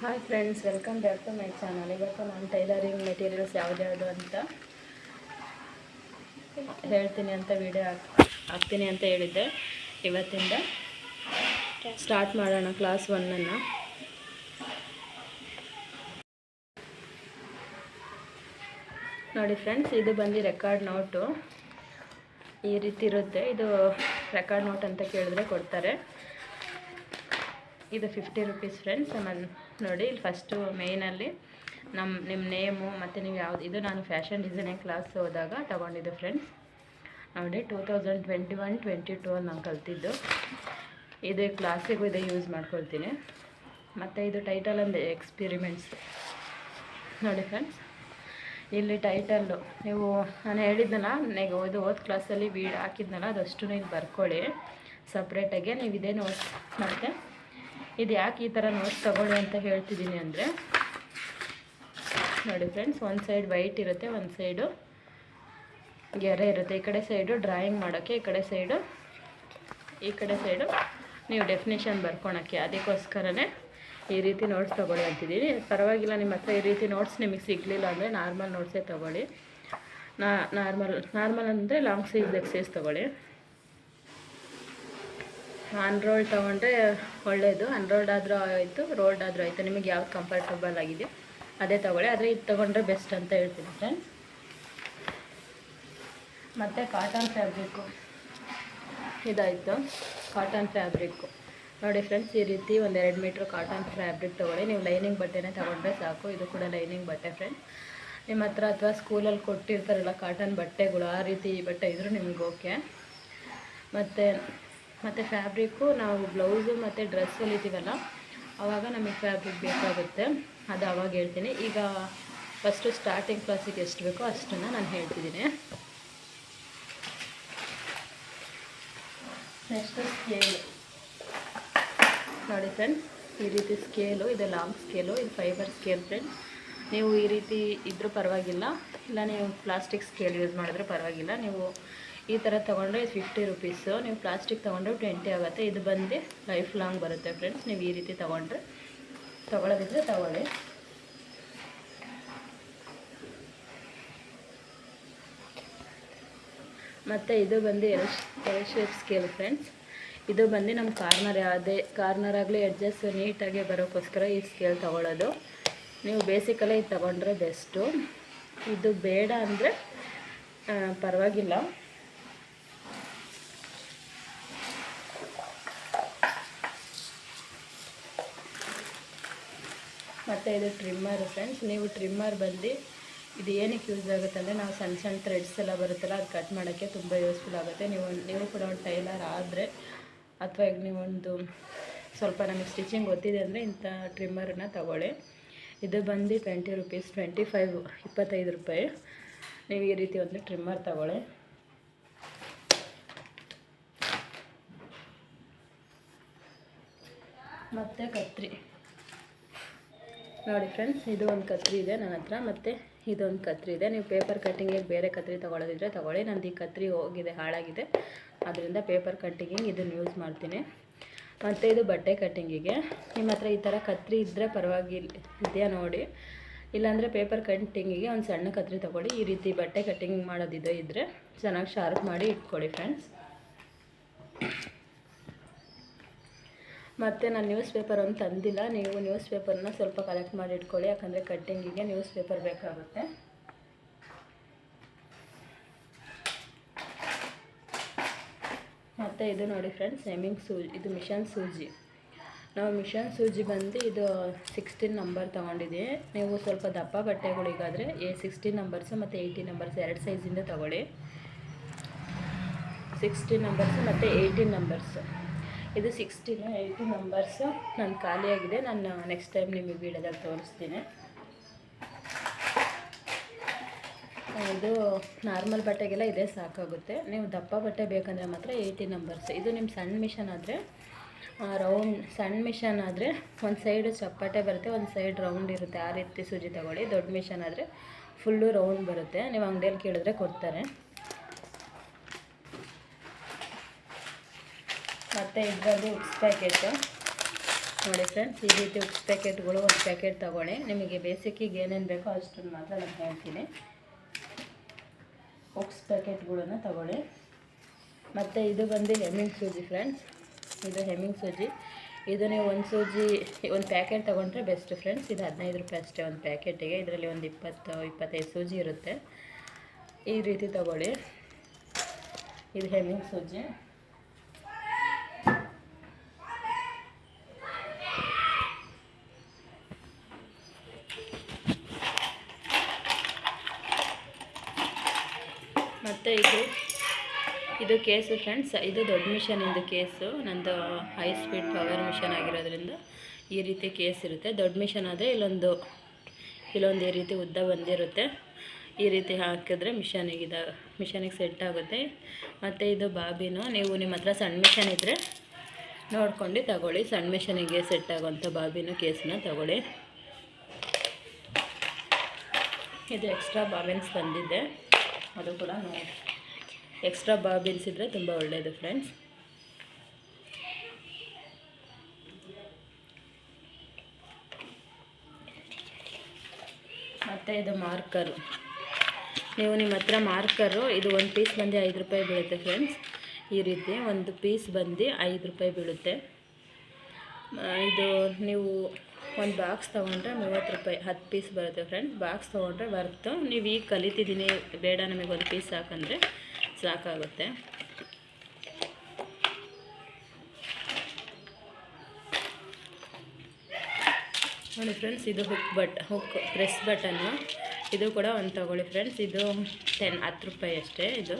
Hi friends welcome back to my channel ಇವತ್ತು ನಾನು tailoring materials ಯಾವ್ದ್ಯಾವುದು ಅಂತ ಹೇಳ್ತೀನಿ ಅಂತ ವಿಡಿಯೋ ಹಾಕ್ ಹಾಕ್ತೀನಿ ಅಂತ ಹೇಳಿದ್ದೆ ಇವತ್ತಿಂದ. ಸ್ಟಾರ್ಟ್ ಮಾಡೋಣ ಕ್ಲಾಸ್ ಒನ್ನನ್ನು ನೋಡಿ ಫ್ರೆಂಡ್ಸ್ ಇದು ಬಂದು ರೆಕಾರ್ಡ್ ನೋಟು ಈ ರೀತಿ ಇರುತ್ತೆ. ಇದು ರೆಕಾರ್ಡ್ ನೋಟ್ ಅಂತ ಕೇಳಿದ್ರೆ ಕೊಡ್ತಾರೆ. ಇದು ಫಿಫ್ಟಿ ರುಪೀಸ್ ಫ್ರೆಂಡ್ಸ್ ಆಮೇಲೆ ನೋಡಿ, ಇಲ್ಲಿ ಫಸ್ಟು ಮೇಯ್ನಲ್ಲಿ ನಮ್ಮ ನಿಮ್ಮ ನೇಮು ಮತ್ತು ನೀವು ಯಾವ್ದು, ಇದು ನಾನು ಫ್ಯಾಷನ್ ಡಿಸೈನಿಂಗ್ ಕ್ಲಾಸ್ ಹೋದಾಗ ತೊಗೊಂಡಿದ್ದೆ ಫ್ರೆಂಡ್ಸ್ ನೋಡಿ two thousand twenty one twenty two ಅಲ್ಲಿ ನಾನು ಕಲ್ತಿದ್ದು. ಇದು ಕ್ಲಾಸಿಗೂ ಇದೆ ಯೂಸ್ ಮಾಡ್ಕೊಳ್ತೀನಿ. ಮತ್ತು ಇದು ಟೈಟಲ್ ಒಂದು ಎಕ್ಸ್ಪಿರಿಮೆಂಟ್ಸ್ ನೋಡಿ ಫ್ರೆಂಡ್ಸ್ ಇಲ್ಲಿ ಟೈಟಲ್ಲು ನೀವು, ನಾನು ಹೇಳಿದ್ದಲ್ಲ ನನಗೆ ಇದು ಓದ್ ಕ್ಲಾಸಲ್ಲಿ ವೀಡ್ ಹಾಕಿದ್ನಲ್ಲ ಅದಷ್ಟು ನೀವು ಬರ್ಕೊಳ್ಳಿ. ಸಪ್ರೇಟಾಗಿ ನೀವು ಇದೇ ನೋಟ್ಸ್ ಮತ್ತು ಇದು ಯಾಕೆ ಈ ಥರ ನೋಟ್ಸ್ ತಗೊಳ್ಳಿ ಅಂತ ಹೇಳ್ತಿದ್ದೀನಿ ಅಂದರೆ, ನೋಡಿ ಫ್ರೆಂಡ್ಸ್ ಒಂದು ಸೈಡ್ ವೈಟ್ ಇರುತ್ತೆ ಒಂದು ಸೈಡು ಗೆರೆ ಇರುತ್ತೆ. ಈ ಕಡೆ ಸೈಡು ಡ್ರಾಯಿಂಗ್ ಮಾಡೋಕ್ಕೆ ಈ ಕಡೆ ಸೈಡು ಈ ಕಡೆ ಸೈಡು ನೀವು ಡೆಫಿನೇಷನ್ ಬರ್ಕೊಳಕ್ಕೆ. ಅದಕ್ಕೋಸ್ಕರನೇ ಈ ರೀತಿ ನೋಟ್ಸ್ ತೊಗೊಳ್ಳಿ ಅಂತಿದ್ದೀನಿ. ಪರವಾಗಿಲ್ಲ, ನಿಮ್ಮ ಹತ್ರ ಈ ರೀತಿ ನೋಟ್ಸ್ ನಿಮಗೆ ಸಿಗಲಿಲ್ಲ ಅಂದರೆ ನಾರ್ಮಲ್ ನೋಟ್ಸೇ ತೊಗೊಳ್ಳಿ. ನಾ ನಾರ್ಮಲ್ ನಾರ್ಮಲ್ ಅಂದರೆ ಲಾಂಗ್ ಸೈಜ್ ಎಕ್ಸೈಸ್ ತೊಗೊಳ್ಳಿ. ಅನ್ರೋಲ್ಡ್ ತೊಗೊಂಡ್ರೆ ಒಳ್ಳೆಯದು ಅನ್ರೋಲ್ಡ್ ಆದರೂ ಆಯಿತು ರೋಲ್ಡ್ ಆದರೂ ಆಯಿತು. ನಿಮಗೆ ಯಾವ್ದು ಕಂಫರ್ಟಬಲ್ ಆಗಿದೆ, ಅದೇ ತೊಗೊಳ್ಳಿ. ಆದರೆ ಇದು ತೊಗೊಂಡ್ರೆ ಬೆಸ್ಟ್ ಅಂತ ಹೇಳ್ತೀನಿ ಫ್ರೆಂಡ್ಸ್ ಮತ್ತು ಕಾಟನ್ ಫ್ಯಾಬ್ರಿಕ್ಕು ಇದಾಯಿತು. ಕಾಟನ್ ಫ್ಯಾಬ್ರಿಕ್ಕು ನೋಡಿ ಫ್ರೆಂಡ್ಸ್ ಈ ರೀತಿ ಒಂದು ಎರಡು ಮೀಟ್ರ್ ಕಾಟನ್ ಫ್ಯಾಬ್ರಿಕ್ ತೊಗೊಳ್ಳಿ. ನೀವು ಲೈನಿಂಗ್ ಬಟ್ಟೆನೇ ತೊಗೊಂಡ್ರೆ ಸಾಕು. ಇದು ಕೂಡ ಲೈನಿಂಗ್ ಬಟ್ಟೆ ಫ್ರೆಂಡ್ಸ್ ನಿಮ್ಮ ಹತ್ರ ಅಥವಾ ಸ್ಕೂಲಲ್ಲಿ ಕೊಟ್ಟಿರ್ತಾರಲ್ಲ ಕಾಟನ್ ಬಟ್ಟೆಗಳು, ಆ ರೀತಿ ಬಟ್ಟೆ ಇದ್ದರೂ ನಿಮ್ಗೆ ಓಕೆ ಮತ್ತು ಮತ್ತು ಫ್ಯಾಬ್ರಿಕ್ಕು ನಾವು ಬ್ಲೌಸು ಮತ್ತು ಡ್ರೆಸ್ ಹೊಲಿತೀವಲ್ಲ ಆವಾಗ ನಮಗೆ ಫ್ಯಾಬ್ರಿಕ್ ಬೇಕಾಗುತ್ತೆ. ಅದು ಅವಾಗ ಹೇಳ್ತೀನಿ. ಈಗ ಫಸ್ಟು ಸ್ಟಾರ್ಟಿಂಗ್ ಕ್ಲಾಸಿಗೆ ಎಷ್ಟು ಬೇಕೋ ಅಷ್ಟನ್ನು ನಾನು ಹೇಳ್ತಿದ್ದೀನಿ. ನೆಕ್ಸ್ಟು ಸ್ಕೇಲು ನೋಡಿ ಫ್ರೆಂಡ್ಸ್ ಈ ರೀತಿ ಸ್ಕೇಲು ಇದು ಲಾಂಗ್ ಸ್ಕೇಲು ಇದು ಫೈಬರ್ ಸ್ಕೇಲ್ ಫ್ರೆಂಡ್ಸ್ ನೀವು ಈ ರೀತಿ ಇದ್ದರೂ ಪರವಾಗಿಲ್ಲ. ಇಲ್ಲ, ನೀವು ಪ್ಲಾಸ್ಟಿಕ್ ಸ್ಕೇಲ್ ಯೂಸ್ ಮಾಡಿದ್ರೆ ಪರವಾಗಿಲ್ಲ. ನೀವು ಈ ಥರ ತೊಗೊಂಡ್ರೆ ಫಿಫ್ಟಿ ರುಪೀಸು ನೀವು ಪ್ಲಾಸ್ಟಿಕ್ ತೊಗೊಂಡ್ರೆ ಟ್ವೆಂಟಿ ಆಗುತ್ತೆ. ಇದು ಬಂದು ಲೈಫ್ ಲಾಂಗ್ ಬರುತ್ತೆ ಫ್ರೆಂಡ್ಸ್ ನೀವು ಈ ರೀತಿ ತೊಗೊಂಡ್ರೆ ತೊಗೊಳೋದಿದ್ರೆ ತೊಗೊಳ್ಳಿ. ಮತ್ತು ಇದು ಬಂದು L L shape scale friends ಇದು ಬಂದು ನಮ್ಮ ಕಾರ್ನರ್ ಯಾವುದೇ ಕಾರ್ನರ್ ಆಗಲಿ ಅಡ್ಜಸ್ಟ್ ನೀಟಾಗಿ ಬರೋಕ್ಕೋಸ್ಕರ ಈ ಸ್ಕೇಲ್ ತೊಗೊಳ್ಳೋದು. ನೀವು ಬೇಸಿಕಲ್ಲೇ ಇದು ತೊಗೊಂಡ್ರೆ ಬೆಸ್ಟು ಇದು ಬೇಡ ಅಂದರೆ ಪರವಾಗಿಲ್ಲ. ಮತ್ತು ಇದು ಟ್ರಿಮ್ಮರ್ ಫ್ರೆಂಡ್ಸ್ ನೀವು ಟ್ರಿಮ್ಮರ್ ಬಂದು ಇದು ಏನಕ್ಕೆ ಯೂಸ್ ಆಗುತ್ತೆ ಅಂದರೆ ನಾವು ಸಣ್ಣ ಸಣ್ಣ ಥ್ರೆಡ್ಸ್ ಎಲ್ಲ ಬರುತ್ತಲ್ಲ, ಅದು ಕಟ್ ಮಾಡೋಕ್ಕೆ ತುಂಬ ಯೂಸ್ಫುಲ್ ಆಗುತ್ತೆ. ನೀವು ನೀವು ಕೂಡ ಒಂದು ಟೈಲರ್ ಆದರೆ ಅಥವಾ ಈಗ ನೀವೊಂದು ಸ್ವಲ್ಪ ನಮಗೆ ಸ್ಟಿಚಿಂಗ್ ಗೊತ್ತಿದೆ ಅಂದರೆ ಇಂಥ ಟ್ರಿಮ್ಮರನ್ನ ತಗೊಳ್ಳಿ. ಇದು ಬಂದು ಟ್ವೆಂಟಿ ರುಪೀಸ್ ಟ್ವೆಂಟಿ ಫೈವ್ ಇಪ್ಪತ್ತೈದು ರೂಪಾಯಿ. ನೀವು ಈ ರೀತಿ ಒಂದು ಟ್ರಿಮ್ಮರ್ ತಗೊಳ್ಳಿ. ಮತ್ತು ಕತ್ರಿ. ನೋಡಿ ಫ್ರೆಂಡ್ಸ್ ಇದು ಒಂದು ಕತ್ರಿ ಇದೆ ನನ್ನ ಹತ್ರ ಮತ್ತು ಇದೊಂದು ಕತ್ರಿ ಇದೆ. ನೀವು ಪೇಪರ್ ಕಟ್ಟಿಂಗಿಗೆ ಬೇರೆ ಕತ್ರಿ ತೊಗೊಳೋದಿದ್ರೆ ತೊಗೊಳ್ಳಿ. ನಂದು ಈ ಕತ್ರಿ ಹೋಗಿದೆ, ಹಾಳಾಗಿದೆ. ಅದರಿಂದ ಪೇಪರ್ ಕಟ್ಟಿಂಗಿಗೆ ಇದನ್ನು ಯೂಸ್ ಮಾಡ್ತೀನಿ. ಮತ್ತು ಇದು ಬಟ್ಟೆ ಕಟ್ಟಿಂಗಿಗೆ ನಿಮ್ಮ ಹತ್ರ ಈ ಥರ ಕತ್ರಿ ಇದ್ದರೆ ಪರವಾಗಿಲ್ಲ ಇದೆಯಾ ನೋಡಿ. ಇಲ್ಲಾಂದರೆ ಪೇಪರ್ ಕಟ್ಟಿಂಗಿಗೆ ಒಂದು ಸಣ್ಣ ಕತ್ರಿ ತೊಗೊಳ್ಳಿ. ಈ ರೀತಿ ಬಟ್ಟೆ ಕಟ್ಟಿಂಗ್ ಮಾಡೋದಿದೆ ಇದ್ದರೆ ಚೆನ್ನಾಗಿ ಶಾರ್ಪ್ ಮಾಡಿ ಇಟ್ಕೊಳ್ಳಿ ಫ್ರೆಂಡ್ಸ್ ಮತ್ತು ನಾನು ನ್ಯೂಸ್ ಪೇಪರ್ ಒಂದು ತಂದಿಲ್ಲ. ನೀವು ನ್ಯೂಸ್ ಪೇಪರ್ನ ಸ್ವಲ್ಪ ಕಲೆಕ್ಟ್ ಮಾಡಿ ಇಟ್ಕೊಳ್ಳಿ. ಯಾಕಂದರೆ ಕಟ್ಟಿಂಗಿಗೆ ನ್ಯೂಸ್ ಪೇಪರ್ ಬೇಕಾಗುತ್ತೆ. ಮತ್ತು ಇದು ನೋಡಿ ಫ್ರೆಂಡ್ಸ್ ನೇಮಿಂಗ್ ಸೂಜಿ ಇದು ಮಿಷನ್ ಸೂಜಿ ನಾವು ಮಿಷನ್ ಸೂಜಿ ಬಂದು ಇದು ಸಿಕ್ಸ್ಟೀನ್ ನಂಬರ್ ತೊಗೊಂಡಿದ್ದೀವಿ ನೀವು ಸ್ವಲ್ಪ ದಪ್ಪ ಬಟ್ಟೆಗಳಿಗಾದರೆ ಎ ಸಿಕ್ಸ್ಟೀನ್ ನಂಬರ್ಸು ಮತ್ತು ಏಯ್ಟೀನ್ ನಂಬರ್ಸ್ ಎರಡು ಸೈಜಿಂದ ತೊಗೊಳ್ಳಿ. ಸಿಕ್ಸ್ಟೀನ್ ನಂಬರ್ಸು ಮತ್ತು ಏಯ್ಟೀನ್ ನಂಬರ್ಸು ಇದು ಸಿಕ್ಸ್ಟೀನ್ ಏಯ್ಟಿ ನಂಬರ್ಸು ನಾನು ಖಾಲಿಯಾಗಿದೆ ನಾನು ನೆಕ್ಸ್ಟ್ ಟೈಮ್ ನಿಮಗೆ ವೀಡಿಯೋದಲ್ಲಿ ತೋರಿಸ್ತೀನಿ. ಇದು ನಾರ್ಮಲ್ ಬಟ್ಟೆಗೆಲ್ಲ ಇದೇ, ಸಾಕಾಗುತ್ತೆ. ನೀವು ದಪ್ಪ ಬಟ್ಟೆ ಬೇಕಂದರೆ ಮಾತ್ರ ಏಯ್ಟಿ ನಂಬರ್ಸ್ ಇದು ನಿಮ್ಮ ಸಣ್ಣ ಮಿಷನ್ ಆದರೆ ರೌಂಡ್ ಸಣ್ಣ ಮಿಷನ್ ಆದರೆ ಒಂದು ಸೈಡು ಚಪ್ಪಟೆ ಬರುತ್ತೆ, ಒಂದು ಸೈಡ್ ರೌಂಡ್ ಇರುತ್ತೆ. ಆ ರೀತಿ ಸೂಜಿ ತಗೊಳ್ಳಿ. ದೊಡ್ಡ ಮಿಷನ್ ಆದರೆ ಫುಲ್ಲು ರೌಂಡ್ ಬರುತ್ತೆ. ನೀವು ಅಂಗಡಿಯಲ್ಲಿ ಕೇಳಿದ್ರೆ ಕೊಡ್ತಾರೆ. ಮತ್ತು ಇದರಲ್ಲಿ ಉಪ್ಸ್ ಪ್ಯಾಕೆಟು ನೋಡಿ ಫ್ರೆಂಡ್ಸ್ ಈ ರೀತಿ ಉಪ್ಸ್ ಪ್ಯಾಕೆಟ್ಗಳು ಒಂದು ಪ್ಯಾಕೆಟ್ ತೊಗೊಳ್ಳಿ. ನಿಮಗೆ ಬೇಸಿಕ್ಕಿಗೆ ಏನೇನು ಬೇಕೋ ಅಷ್ಟನ್ನು ಮಾತ್ರ ನಾನು ಹೇಳ್ತೀನಿ. ಉಪ್ಸ್ ಪ್ಯಾಕೆಟ್ಗಳನ್ನ ತಗೊಳ್ಳಿ. ಮತ್ತು ಇದು ಬಂದು ಹೆಮ್ಮಿಂಗ್ ಸೂಜಿ ಫ್ರೆಂಡ್ಸ್ ಇದು ಹೆಮ್ಮಿಂಗ್ ಸೂಜಿ. ಇದು ನೀವು ಒಂದು ಸೂಜಿ, ಒಂದು ಪ್ಯಾಕೆಟ್ ತೊಗೊಂಡ್ರೆ ಬೆಸ್ಟ್ ಫ್ರೆಂಡ್ಸ್ ಇದು ಹದಿನೈದು ರೂಪಾಯಿ ಅಷ್ಟೇ ಒಂದು ಪ್ಯಾಕೆಟಿಗೆ ಇದರಲ್ಲಿ ಒಂದು ಇಪ್ಪತ್ತು, ಇಪ್ಪತ್ತೈದು ಸೂಜಿ ಇರುತ್ತೆ. ಈ ರೀತಿ ತಗೊಳ್ಳಿ. ಇದು ಹೆಮ್ಮಿಂಗ್ ಸೂಜಿ. ಮತ್ತು ಇದು ಇದು ಕೇಸು ಫ್ರೆಂಡ್ಸ್, ಇದು ದೊಡ್ಡ ಮಿಷನಿಂದು ಕೇಸು. ನಂದು ಹೈ ಸ್ಪೀಡ್ ಪವರ್ ಮಿಷನ್ ಆಗಿರೋದ್ರಿಂದ ಈ ರೀತಿ ಕೇಸ್ ಇರುತ್ತೆ. ದೊಡ್ಡ ಮಿಷನ್ ಆದರೆ ಇಲ್ಲೊಂದು ಇಲ್ಲೊಂದು ಈ ರೀತಿ ಉದ್ದ ಬಂದಿರುತ್ತೆ. ಈ ರೀತಿ ಹಾಕಿದ್ರೆ ಮಿಷನಿಗೆ ಇದು ಮಿಷನಿಗೆ ಸೆಟ್ ಆಗುತ್ತೆ. ಮತ್ತು ಇದು ಬಾಬಿನು, ನೀವು ನಿಮ್ಮ ಹತ್ರ ಸಣ್ಣ ಮಿಷನ್ ಇದ್ದರೆ ನೋಡ್ಕೊಂಡು ತಗೊಳ್ಳಿ. ಸಣ್ಣ ಮಿಷನಿಗೆ ಸೆಟ್ ಆಗೋಂಥ ಬಾಬಿನು ಕೇಸನ್ನ ತಗೊಳ್ಳಿ. ಇದು ಎಕ್ಸ್ಟ್ರಾ ಬಾಬಿನ್ಸ್ ಬಂದಿದೆ ಅದು ಕೂಡ ನೋಡಿ ಎಕ್ಸ್ಟ್ರಾ ಬಾಬಿನ್ಸ್ ಇದ್ದರೆ ತುಂಬ ಒಳ್ಳೆಯದು ಫ್ರೆಂಡ್ಸ್ ಮತ್ತು ಇದು ಮಾರ್ಕರು ನೀವು ನಿಮ್ಮ ಹತ್ರ ಮಾರ್ಕರು ಇದು ಒಂದು ಪೀಸ್ ಬಂದು ಐದು ರೂಪಾಯಿ ಬೀಳುತ್ತೆ ಫ್ರೆಂಡ್ಸ್ ಈ ರೀತಿ ಒಂದು ಪೀಸ್ ಬಂದು ಐದು ರೂಪಾಯಿ ಬೀಳುತ್ತೆ. ಇದು ನೀವು ಒಂದು ಬಾಕ್ಸ್ ತೊಗೊಂಡ್ರೆ ಮೂವತ್ತು ರೂಪಾಯಿ ಹತ್ತು ಪೀಸ್ ಬರುತ್ತೆ ಫ್ರೆಂಡ್ಸ್ ಬಾಕ್ಸ್ ತೊಗೊಂಡ್ರೆ ಬರ್ತು ನೀವು ಈಗ ಕಲಿತಿದ್ದೀನಿ ಬೇಡ ನಮಗೆ ಒಂದು ಪೀಸ್ ಸಾಕಂದರೆ ಸಾಕಾಗುತ್ತೆ. ನೋಡಿ ಫ್ರೆಂಡ್ಸ್ ಇದು hook but hook press button ಇದು ಕೂಡ ಒಂದು ತಗೊಳ್ಳಿ ಫ್ರೆಂಡ್ಸ್ ಇದು ಟೆನ್ ಹತ್ತು ರೂಪಾಯಿ ಅಷ್ಟೇ ಇದು.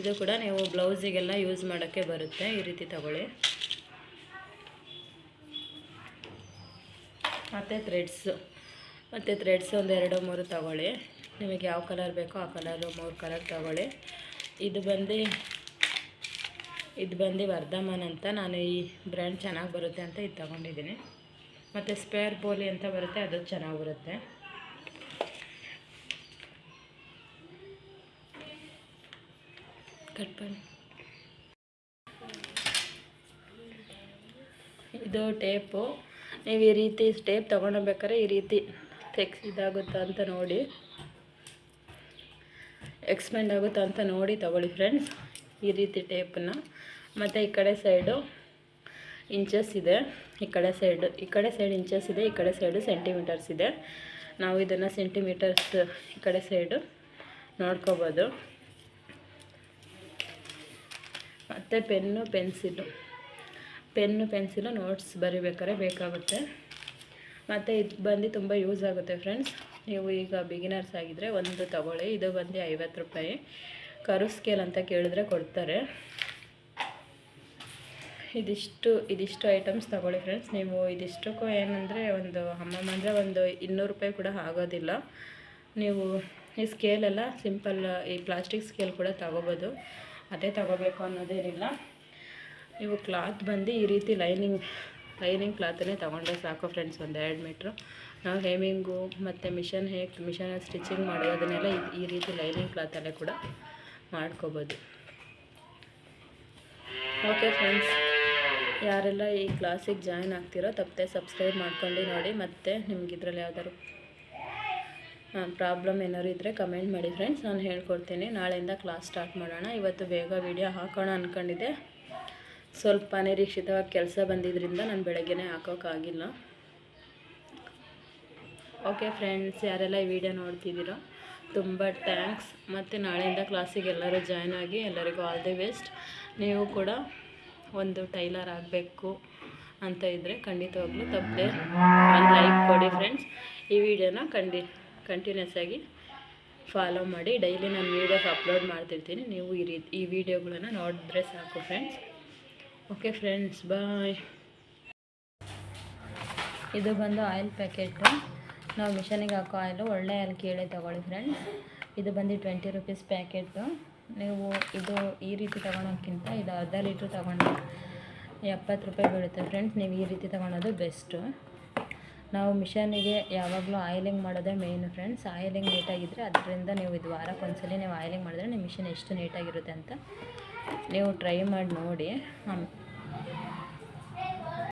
ಇದು ಕೂಡ ನೀವು ಬ್ಲೌಸಿಗೆಲ್ಲ ಯೂಸ್ ಮಾಡೋಕ್ಕೆ ಬರುತ್ತೆ. ಈ ರೀತಿ ತಗೊಳ್ಳಿ. ಮತ್ತು ಥ್ರೆಡ್ಸು ಮತ್ತು ಥ್ರೆಡ್ಸ್ ಒಂದು ಎರಡು, ಮೂರು ತಗೊಳ್ಳಿ. ನಿಮಗೆ ಯಾವ ಕಲರ್ ಬೇಕೋ ಆ ಕಲರು ಮೂರು ಕಲರ್ ತಗೊಳ್ಳಿ. ಇದು ಬಂದು ಇದು ಬಂದು ವರ್ಧಮಾನ್ ಅಂತ ನಾನು ಈ ಬ್ರ್ಯಾಂಡ್ ಚೆನ್ನಾಗಿ ಬರುತ್ತೆ ಅಂತ ಇದು ತೊಗೊಂಡಿದ್ದೀನಿ. ಮತ್ತು ಸ್ಪೇರ್ ಪೋಲಿ ಅಂತ ಬರುತ್ತೆ, ಅದು ಚೆನ್ನಾಗಿ ಬರುತ್ತೆ. ಕಟ್ ಇದು ಟೇಪು ನೀವು ಈ ರೀತಿ ಸ್ಟೇಪ್ ತೊಗೊಳ್ಬೇಕಾದ್ರೆ ಈ ರೀತಿ ತೆಗ್ಸ್ ಇದಾಗುತ್ತಾ ಅಂತ ನೋಡಿ. ಎಕ್ಸ್ಪೆಂಡ್ ಆಗುತ್ತಾ ಅಂತ ನೋಡಿ ತಗೊಳ್ಳಿ ಫ್ರೆಂಡ್ಸ್ ಈ ರೀತಿ ಟೇಪನ್ನು ಮತ್ತು ಈ ಕಡೆ ಸೈಡು ಇಂಚಸ್ ಇದೆ. ಈ ಕಡೆ ಸೈಡು ಈ ಕಡೆ ಸೈಡ್ ಇಂಚಸ್ ಇದೆ, ಈ ಕಡೆ ಸೈಡು ಸೆಂಟಿಮೀಟರ್ಸ್ ಇದೆ. ನಾವು ಇದನ್ನು ಸೆಂಟಿಮೀಟರ್ಸ್ ಈ ಕಡೆ ಸೈಡು ನೋಡ್ಕೋಬೋದು. ಮತ್ತು pen pencil pen, pencil, notes ಬರಿಬೇಕಾದ್ರೆ ಬೇಕಾಗುತ್ತೆ. ಮತ್ತು ಇದು ಬಂದು ತುಂಬ ಯೂಸ್ ಆಗುತ್ತೆ ಫ್ರೆಂಡ್ಸ್. ನೀವು ಈಗ ಬಿಗಿನರ್ಸ್ ಆಗಿದ್ದರೆ ಒಂದು ತಗೊಳ್ಳಿ. ಇದು ಬಂದು ಐವತ್ತು ರೂಪಾಯಿ. ಕರು ಸ್ಕೇಲ್ ಅಂತ ಕೇಳಿದ್ರೆ ಕೊಡ್ತಾರೆ. ಇದಿಷ್ಟು ಇದಿಷ್ಟು ಐಟಮ್ಸ್ ತಗೊಳ್ಳಿ ಫ್ರೆಂಡ್ಸ್ ನೀವು ಇದಿಷ್ಟಕ್ಕೂ ಏನಂದರೆ ಒಂದು ಅಮ್ಮಮ್ಮ ಅಂದರೆ ಒಂದು ಇನ್ನೂರು ರೂಪಾಯಿ ಕೂಡ ಆಗೋದಿಲ್ಲ. ನೀವು ಈ ಸ್ಕೇಲೆಲ್ಲ ಸಿಂಪಲ್ ಈ ಪ್ಲಾಸ್ಟಿಕ್ ಸ್ಕೇಲ್ ಕೂಡ ತಗೋಬೋದು. ಅದೇ ತಗೋಬೇಕು ಅನ್ನೋದೇನಿಲ್ಲ. ನೀವು ಕ್ಲಾತ್ ಬಂದು ಈ ರೀತಿ ಲೈನಿಂಗ್ ಲೈನಿಂಗ್ ಕ್ಲಾತನ್ನೇ ತೊಗೊಂಡ್ರೆ ಸಾಕು ಫ್ರೆಂಡ್ಸ್ ಒಂದು ಎರಡು ಮೀಟ್ರು ನಾವು ಹೇಮಿಂಗು ಮತ್ತು ಮಿಷನ್ ಹೇಗೆ ಮಿಷನ್ ಸ್ಟಿಚಿಂಗ್ ಮಾಡೋದನ್ನೆಲ್ಲ ಈ- ರೀತಿ ಲೈನಿಂಗ್ ಕ್ಲಾತಲ್ಲೇ ಕೂಡ ಮಾಡ್ಕೋಬೋದು. ಓಕೆ ಫ್ರೆಂಡ್ಸ್ ಯಾರೆಲ್ಲ ಈ ಕ್ಲಾಸಿಗೆ ಜಾಯ್ನ್ ಆಗ್ತಿರೋ ತಪ್ಪದೆ ಸಬ್ಸ್ಕ್ರೈಬ್ ಮಾಡ್ಕೊಂಡು ನೋಡಿ ಮತ್ತು ನಿಮ್ಗೆ ಇದರಲ್ಲಿ ಯಾವ್ದಾದ್ರು ಪ್ರಾಬ್ಲಮ್ ಏನಾದ್ರು ಇದ್ದರೆ ಕಮೆಂಟ್ ಮಾಡಿ ಫ್ರೆಂಡ್ಸ್ ನಾನು ಹೇಳ್ಕೊಡ್ತೀನಿ, ನಾಳೆಯಿಂದ ಕ್ಲಾಸ್ ಸ್ಟಾರ್ಟ್ ಮಾಡೋಣ. ಇವತ್ತು ಬೇಗ ವಿಡಿಯೋ ಹಾಕೋಣ ಅಂದ್ಕೊಂಡಿದ್ದೆ ಸ್ವಲ್ಪ ಅನಿರೀಕ್ಷಿತವಾಗಿ ಕೆಲಸ ಬಂದಿದ್ದರಿಂದ ನಾನು ಬೆಳಗ್ಗೆನೇ ಹಾಕೋಕ್ಕಾಗಿಲ್ಲ. ಓಕೆ ಫ್ರೆಂಡ್ಸ್ ಯಾರೆಲ್ಲ ಈ ವಿಡಿಯೋ ನೋಡ್ತಿದ್ದೀರೋ, ತುಂಬ ಥ್ಯಾಂಕ್ಸ್ ಮತ್ತು ನಾಳೆಯಿಂದ ಕ್ಲಾಸಿಗೆ ಎಲ್ಲರೂ ಜಾಯ್ನ್ ಆಗಿ ಎಲ್ಲರಿಗೂ ಆಲ್ ದಿ ಬೆಸ್ಟ್ ನೀವು ಕೂಡ ಒಂದು ಟೈಲರ್ ಆಗಬೇಕು ಅಂತ ಇದ್ದರೆ ಖಂಡಿತವಾಗ್ಲೂ ತಪ್ಪದೆ ಒಂದು ಲೈಕ್ ಕೊಡಿ ಫ್ರೆಂಡ್ಸ್ ಈ ವಿಡಿಯೋನ ಖಂಡಿ ಕಂಟಿನ್ಯೂಸ್ ಆಗಿ ಫಾಲೋ ಮಾಡಿ. ಡೈಲಿ ನಾನು ವೀಡಿಯೋಸ್ ಅಪ್ಲೋಡ್ ಮಾಡ್ತಿರ್ತೀನಿ. ನೀವು ಈ ರೀತಿ, ಈ ವಿಡಿಯೋಗಳನ್ನು ನೋಡಿದ್ರೆ ಸಾಕು ಫ್ರೆಂಡ್ಸ್ ಓಕೆ ಫ್ರೆಂಡ್ಸ್ ಬಾಯ್ ಇದು ಬಂದು ಆಯಿಲ್ ಪ್ಯಾಕೆಟು ನಾವು ಮಿಷನಿಗೆ ಹಾಕೋ ಆಯಿಲು ಒಳ್ಳೆ ಆಯಿಲ್ ಕೇಳಿ ತೊಗೊಳ್ಳಿ ಫ್ರೆಂಡ್ಸ್ ಇದು ಬಂದು ಟ್ವೆಂಟಿ ರುಪೀಸ್ ಪ್ಯಾಕೆಟು ನೀವು ಇದು ಈ ರೀತಿ ತೊಗೊಳೋಕ್ಕಿಂತ ಇದು ಅರ್ಧ ಲೀಟ್ರ್ ತೊಗೊಂಡು ಎಪ್ಪತ್ತು ರೂಪಾಯಿ ಬೀಳುತ್ತೆ ಫ್ರೆಂಡ್ಸ್ ನೀವು ಈ ರೀತಿ ತೊಗೊಳೋದು ಬೆಸ್ಟು ನಾವು ಮಿಷನಿಗೆ ಯಾವಾಗಲೂ ಆಯಿಲಿಂಗ್ ಮಾಡೋದೇ ಮೇಯ್ನು ಫ್ರೆಂಡ್ಸ್ ಆಯಿಲಿಂಗ್ ನೀಟಾಗಿದ್ದರೆ ಅದರಿಂದ ನೀವು ಇದು ವಾರಕ್ಕೆ ಒಂದ್ಸಲಿ ನೀವು ಆಯಿಲಿಂಗ್ ಮಾಡಿದ್ರೆ ನಿಮ್ಮ ಮಿಷಿನ್ ಎಷ್ಟು ನೀಟಾಗಿರುತ್ತೆ ಅಂತ ನೀವು ಟ್ರೈ ಮಾಡಿ ನೋಡಿ.